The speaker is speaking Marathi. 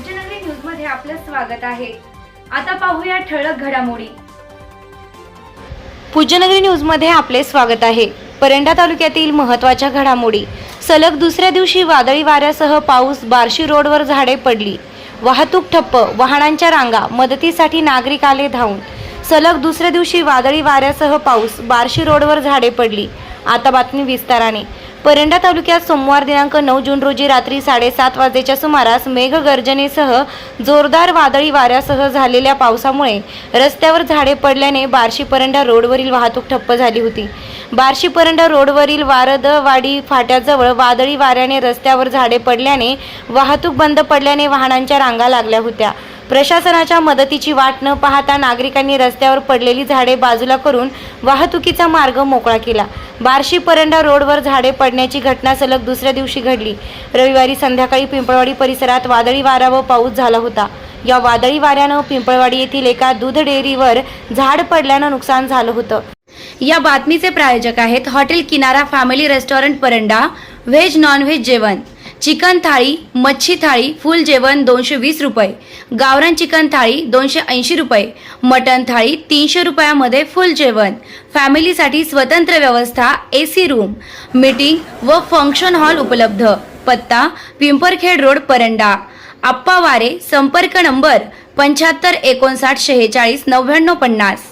पूज्यनगरी न्यूजमध्ये आपलं स्वागत आहे. आता पाहूया ठळक घडामोडी. पूज्यनगरी न्यूजमध्ये आपले स्वागत आहे. परंडा तालुक्यातील महत्त्वाच्या घडामोडी. सलग दुसऱ्या दिवशी वादळी वाऱ्यासह पाऊस बार्शी रोडवर झाडे पडली. वाहतूक ठप्प वाहनांच्या रांगा मदतीसाठी नागरिक आले धावून. सलग दुसऱ्या दिवशी वादळी वाऱ्यासह पाऊस बार्शी रोडवर झाडे पडली. आता बातमी विस्ताराने. परंडा तालुक्यात सोमवार दिनांक नऊ जून रोजी रात्री साडेसात वाजेच्या सुमारास मेघगर्जनेसह जोरदार वादळी वाऱ्यासह झालेल्या पावसामुळे रस्त्यावर झाडे पडल्याने बार्शी परंडा रोडवरील वाहतूक ठप्प झाली होती. बार्शी परंडा रोडवरील वारदवाडी फाट्याजवळ वादळी वाऱ्याने रस्त्यावर झाडे पडल्याने वाहतूक बंद पडल्याने वाहनांच्या रांगा लागल्या होत्या. प्रशासनाच्या मदतीची वाट न पाहता नागरिकांनी रस्त्यावर पडलेली झाडे बाजूला करून वाहतुकीचा मार्ग मोकळा केला. बार्शी परंडा रोडवर झाडे पडण्याची घटना सलग दुसऱ्या दिवशी घडली. रविवारी संध्याकाळी पिंपळवाडी परिसरात वादळी वारा व पाऊस झाला होता. या वादळी वाऱ्यानं पिंपळवाडी येथील एका दूध डेअरीवर झाड पडल्यानं नुकसान झालं होतं. या बातमीचे प्रायोजक आहेत hotel Kinara family restaurant Paranda. Veg non veg जेवण. चिकन थाळी मच्छी थाळी फुल जेवण दोनशे वीस रुपये. गावरान चिकन थाळी दोनशे ऐंशी रुपये. मटन थाळी तीनशे रुपयामध्ये फुल जेवण. फॅमिलीसाठी स्वतंत्र व्यवस्था ए सी रूम मीटिंग व फंक्शन हॉल उपलब्ध. पत्ता पिंपरखेड रोड परंडा. आप्पा वारे संपर्क नंबर पंच्याहत्तर एकोणसाठ शेहेचाळीस नव्याण्णव पन्नास.